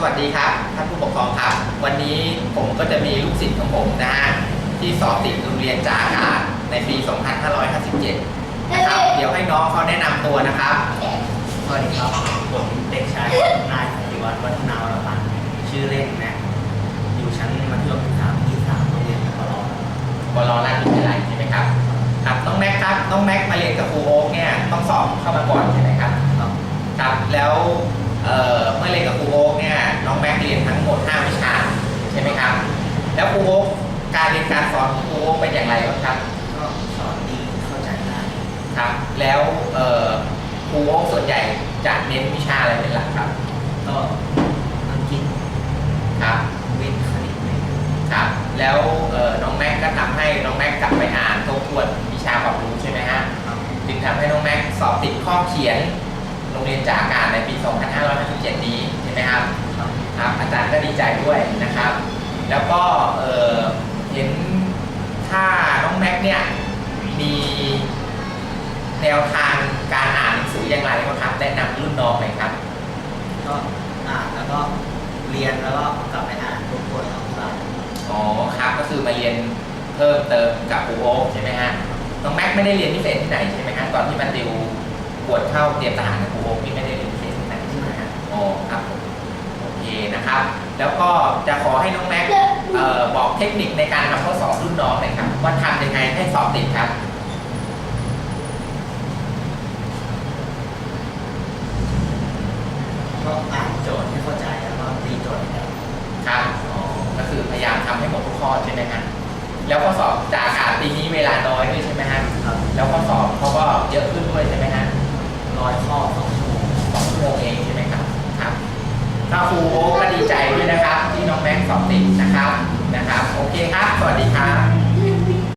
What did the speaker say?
สวัสดีครับท่านผู้ปกครองครับ วันนี้ผมก็จะมีลูกศิษย์ของผมนะฮะที่สอบติดโรงเรียนจากอากาศในปี 2557 นะครับ เดี๋ยวให้น้องเขาแนะนำตัวนะครับ สวัสดีครับ ผมเด็กชายนายสันติวัฒน์วัฒนาวรพันธ์ชื่อเล่นแม็กอยู่ชั้นมัธยมศึกษาปีสามโรงเรียนตะกรอบลราชวิทยาลัยใช่ไหมครับ ครับ น้องแม็กครับ น้องแม็กมาเรียนกับครูโอ๊กเนี่ยต้องสอบเข้ามาก่อนใช่ไหมครับ ครับครับแล้ว เอ่อเมื่อเรียนกับครูโอ๊กเนี่ยน้องแม็กเรียนทั้งหมด 5 วิชาใช่ไหมครับ แล้วครูโอ๊กการเรียนการสอนของครูโอ๊กเป็นอย่างไรบ้างครับก็สอนดีเข้าใจง่ายครับ แล้วเอ่อครูโอ๊กส่วนใหญ่จะเน้นวิชาอะไรเป็นหลักครับก็อังกฤษครับวิทย์คณิตเนี่ยครับ แล้วเอ่อน้องแม็กก็ทำให้น้องแม็กกลับไปอ่านทบทวนวิชาความรู้ใช่ไหมฮะ ครับจึงทำให้น้องแม็กสอบติดข้อเขียน โรงเรียนจากอากาศในปี 2557 นี้ใช่ไหมครับครับครับ อาจารย์ก็ดีใจด้วยนะครับ แล้วก็เอ่อเห็นถ้าน้องแม็กเนี่ยมีแนวทางการอ่านหนังสืออย่างไรบ้างครับแนะนำรุ่นน้องหน่อยครับ ก็อ่านแล้วก็เรียนแล้วก็กลับไปอ่านทบทวนของเราอ๋อครับก็คือมาเรียนเพิ่มเติมกับครูโอ๊คใช่ไหมฮะน้องแม็กไม่ได้เรียนพิเศษที่ไหนใช่ไหมฮะตอนที่มาติวก วดเข้าเตรียมทหารกับครูโอ๊คนี่ไม่ได้เรียนพิเศษที่ไหนใช่ไหมฮะอ๋อครับผมโอเคนะครับ แล้วก็จะขอให้น้องแม็กเอ่อบอกเทคนิคในการทำข้อสอบรุ่นน้องหน่อยครับว่าทำยังไงให้สอบติดครับ ก็อ่านโจทย์ให้เข้าใจแล้วก็ตีโจทย์ให้ได้ครับอ๋อก็คือพยายามทำให้หมดทุกข้อใช่ไหมฮะแล้วข้อสอบจากอากาศปีนี้เวลาน้อยด้วยใช่ไหมฮะ ครับแล้วข้อสอบเขาก็เยอะขึ้นด้วยใช่ไหมฮะ ร้อยข้อสองชั่วโมงสองชั่วโมงเองใช่ไหมครับครับถ้าครูโอ๊คก็ดีใจด้วยนะครับ ที่น้องแม็กซ์สอบติดนะครับนะครับ โอเคครับ สวัสดีครับ